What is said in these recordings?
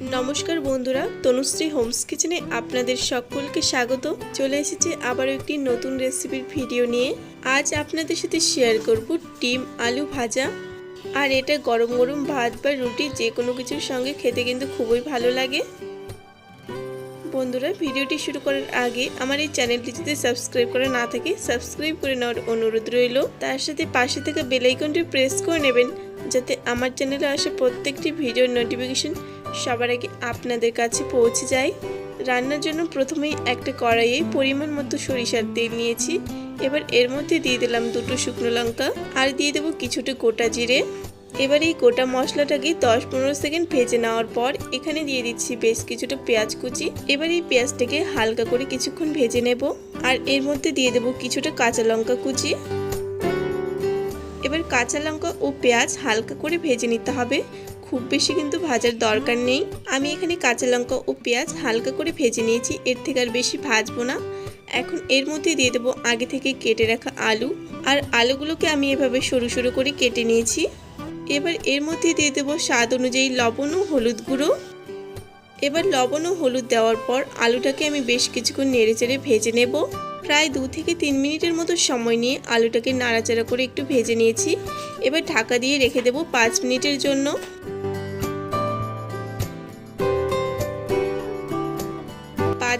নমস্কার বন্ধুরা, তনুশ্রী হোমস কিচেনে আপনাদের সকলকে স্বাগত। চলে এসেছে আবারও একটি নতুন রেসিপির ভিডিও নিয়ে। আজ আপনাদের সাথে শেয়ার করব ডিম আলু ভাজা। আর এটা গরম গরম ভাত বা রুটি, যে কোনো কিছুর সঙ্গে খেতে কিন্তু খুবই ভালো লাগে। বন্ধুরা, ভিডিওটি শুরু করার আগে আমার এই চ্যানেলটি যদি সাবস্ক্রাইব করা না থাকে, সাবস্ক্রাইব করে নেওয়ার অনুরোধ রইল। তার সাথে পাশে থেকে বেলাইকনটি প্রেস করে নেবেন, যাতে আমার চ্যানেলে আসা প্রত্যেকটি ভিডিওর নোটিফিকেশন সবার আগে আপনাদের কাছে পৌঁছে যায় রান্নার জন্য প্রথমেই একটা কড়াইয়ে পরিমাণ মতো সরিষার তেল নিয়েছি। এবার এর মধ্যে দিয়ে দিলাম দুটো শুকনো লঙ্কা আর দিয়ে দেবো কিছুটা গোটা জিরে। এবার এই গোটা মশলাটাকে দশ পনেরো সেকেন্ড ভেজে নেওয়ার পর এখানে দিয়ে দিচ্ছি বেশ কিছুটা পেঁয়াজ কুচি। এবার এই পেঁয়াজটাকে হালকা করে কিছুক্ষণ ভেজে নেব আর এর মধ্যে দিয়ে দেবো কিছুটা কাঁচা লঙ্কা কুচি। এবার কাঁচা লঙ্কা ও পেঁয়াজ হালকা করে ভেজে নিতে হবে। খুব বেশি কিন্তু ভাজার দরকার নেই। আমি এখানে কাঁচা লঙ্কা ও পেঁয়াজ হালকা করে ভেজে নিয়েছি, এর থেকে আর বেশি ভাজবো না। এখন এর মধ্যে দিয়ে দেবো আগে থেকে কেটে রাখা আলু, আর আলুগুলোকে আমি এভাবে সরু সরু করে কেটে নিয়েছি। এবার এর মধ্যে দিয়ে দেবো স্বাদ অনুযায়ী লবণ ও হলুদ গুঁড়ো। এবার লবণ ও হলুদ দেওয়ার পর আলুটাকে আমি বেশ কিছুক্ষণ নেড়ে চেড়ে ভেজে নেব। প্রায় দু থেকে তিন মিনিটের মতো সময় নিয়ে আলুটাকে নাড়াচাড়া করে একটু ভেজে নিয়েছি। এবার ঢাকা দিয়ে রেখে দেবো পাঁচ মিনিটের জন্য।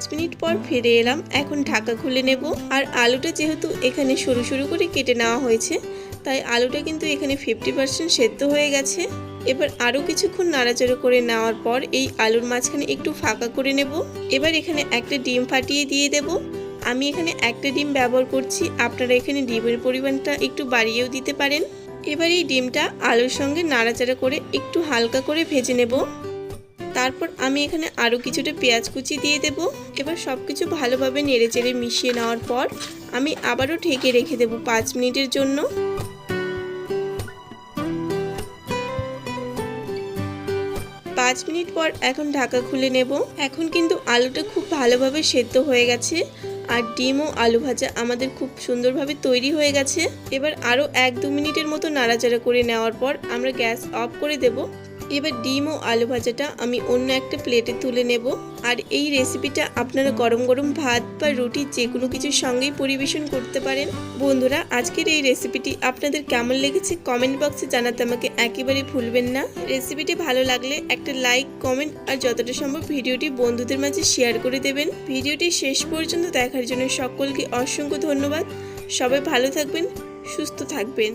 পাঁচ মিনিট পর ফিরে এলাম। এখন ঢাকা খুলে নেব। আর আলুটা যেহেতু এখানে সরু সরু করে কেটে নেওয়া হয়েছে, তাই আলুটা কিন্তু এখানে ফিফটি পার্সেন্ট সেদ্ধ হয়ে গেছে। এবার আরও কিছুক্ষণ নাড়াচাড়া করে নেওয়ার পর এই আলুর মাঝখানে একটু ফাঁকা করে নেব। এবার এখানে একটা ডিম ফাটিয়ে দিয়ে দেব। আমি এখানে একটা ডিম ব্যবহার করছি। আপনারা এখানে ডিমের পরিমাণটা একটু বাড়িয়েও দিতে পারেন। এবার এই ডিমটা আলুর সঙ্গে নাড়াচাড়া করে একটু হালকা করে ভেজে নেব। তারপর আমি এখানে আরও কিছুটা পেঁয়াজ কুচি দিয়ে দেব। এবার সব কিছু ভালোভাবে নেড়ে চেড়ে মিশিয়ে নেওয়ার পর আমি আবারও ঢেকে রেখে দেব পাঁচ মিনিটের জন্য। পাঁচ মিনিট পর এখন ঢাকা খুলে নেব। এখন কিন্তু আলুটা খুব ভালোভাবে সেদ্ধ হয়ে গেছে আর ডিম ও আলু ভাজা আমাদের খুব সুন্দরভাবে তৈরি হয়ে গেছে। এবার আরও এক দু মিনিটের মতো নাড়াচাড়া করে নেওয়ার পর আমরা গ্যাস অফ করে দেব। এবার ডিম ও আলু ভাজাটা আমি অন্য একটা প্লেটে তুলে নেব। আর এই রেসিপিটা আপনারা গরম গরম ভাত বা রুটি যে কোনো কিছুর সঙ্গেই পরিবেশন করতে পারেন। বন্ধুরা, আজকের এই রেসিপিটি আপনাদের কেমন লেগেছে কমেন্ট বক্সে জানাতে আমাকে একেবারেই ভুলবেন না। রেসিপিটি ভালো লাগলে একটা লাইক কমেন্ট আর যতটা সম্ভব ভিডিওটি বন্ধুদের মাঝে শেয়ার করে দেবেন। ভিডিওটি শেষ পর্যন্ত দেখার জন্য সকলকে অসংখ্য ধন্যবাদ। সবাই ভালো থাকবেন, সুস্থ থাকবেন।